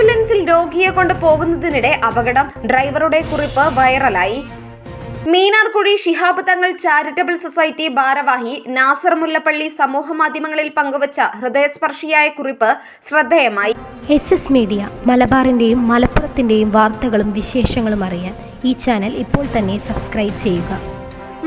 ആംബുലൻസിൽ രോഗിയെ കൊണ്ട് പോകുന്നതിനിടെ അപകടം. ഡ്രൈവറുടെ കുറിപ്പ് വൈറലായി. മീനാർകുഴി ഷിഹാബ് തങ്ങൾ ചാരിറ്റബിൾ സൊസൈറ്റി ഭാരവാഹി. നാസർ മുല്ലപ്പള്ളി സമൂഹ മാധ്യമങ്ങളിൽ പങ്കുവച്ച ഹൃദയസ്പർശിയായ കുറിപ്പ് ശ്രദ്ധേയമായി. എസ് എസ് മീഡിയ മലബാറിന്റെയും മലപ്പുറത്തിന്റെയും വാർത്തകളും വിശേഷങ്ങളും അറിയാൻ ഈ ചാനൽ ഇപ്പോൾ തന്നെ സബ്സ്ക്രൈബ് ചെയ്യുക.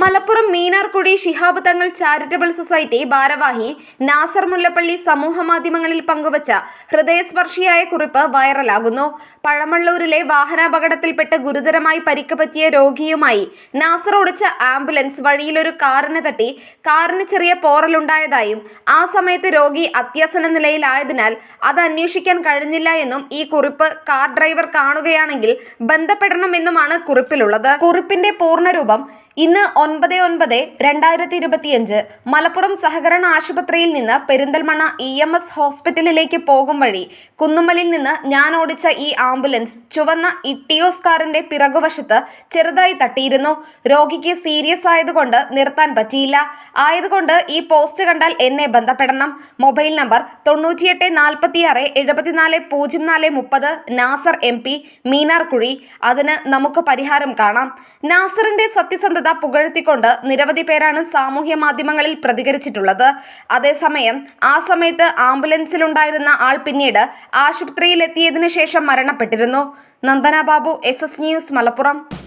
മലപ്പുറം മീനാർകുടി ശിഹാബ് തങ്ങൾ ചാരിറ്റബിൾ സൊസൈറ്റി ഭാരവാഹി നാസർ മുല്ലപ്പള്ളി സമൂഹ മാധ്യമങ്ങളിൽ പങ്കുവച്ച ഹൃദയസ്പർശിയായ കുറിപ്പ് വൈറലാകുന്നു. പഴമള്ളൂരിലെ വാഹനാപകടത്തിൽപ്പെട്ട് ഗുരുതരമായി പരിക്ക് പറ്റിയ രോഗിയുമായി നാസർ ഓടിച്ച ആംബുലൻസ് വഴിയിലൊരു കാറിന് തട്ടി കാറിന് ചെറിയ പോറലുണ്ടായതായും ആ സമയത്ത് രോഗി അത്യാസന നിലയിലായതിനാൽ അത് അന്വേഷിക്കാൻ കഴിഞ്ഞില്ല എന്നും ഈ കുറിപ്പ് കാർ ഡ്രൈവർ കാണുകയാണെങ്കിൽ ബന്ധപ്പെടണമെന്നുമാണ് കുറിപ്പിലുള്ളത്. കുറിപ്പിന്റെ പൂർണരൂപം ഇന്ന് ഒൻപത് ഒൻപത് രണ്ടായിരത്തി ഇരുപത്തിയഞ്ച് മലപ്പുറം സഹകരണ ആശുപത്രിയിൽ നിന്ന് പെരിന്തൽമണ്ണ ഇ എം എസ് ഹോസ്പിറ്റലിലേക്ക് പോകും വഴി കുന്നുമ്മലിൽ നിന്ന് ഞാൻ ഓടിച്ച ഈ ആംബുലൻസ് ചുവന്ന ഇട്ടിയോസ് കാറിന്റെ പിറകുവശത്ത് ചെറുതായി തട്ടിയിരുന്നു. രോഗിക്ക് സീരിയസ് ആയതുകൊണ്ട് നിർത്താൻ പറ്റിയില്ല. ആയതുകൊണ്ട് ഈ പോസ്റ്റ് കണ്ടാൽ എന്നെ ബന്ധപ്പെടണം. മൊബൈൽ നമ്പർ തൊണ്ണൂറ്റിയെട്ട് നാൽപ്പത്തിയാറ് എഴുപത്തിനാല് പൂജ്യം നാല് മുപ്പത് നാസർ എം പി മീനാർകുഴി അതിന് നമുക്ക് പരിഹാരം കാണാം. നാസറിന്റെ സത്യസന്ധത പുകഴ്ത്തിക്കൊണ്ട് നിരവധി പേരാണ് സാമൂഹ്യ മാധ്യമങ്ങളിൽ പ്രതികരിച്ചിട്ടുള്ളത്. അതേസമയം ആ സമയത്ത് ആംബുലൻസിലുണ്ടായിരുന്ന ആൾ പിന്നീട് ആശുപത്രിയിൽ എത്തിയതിനു ശേഷം മരണപ്പെട്ടിരുന്നു. Nandana Babu S S news Malappuram.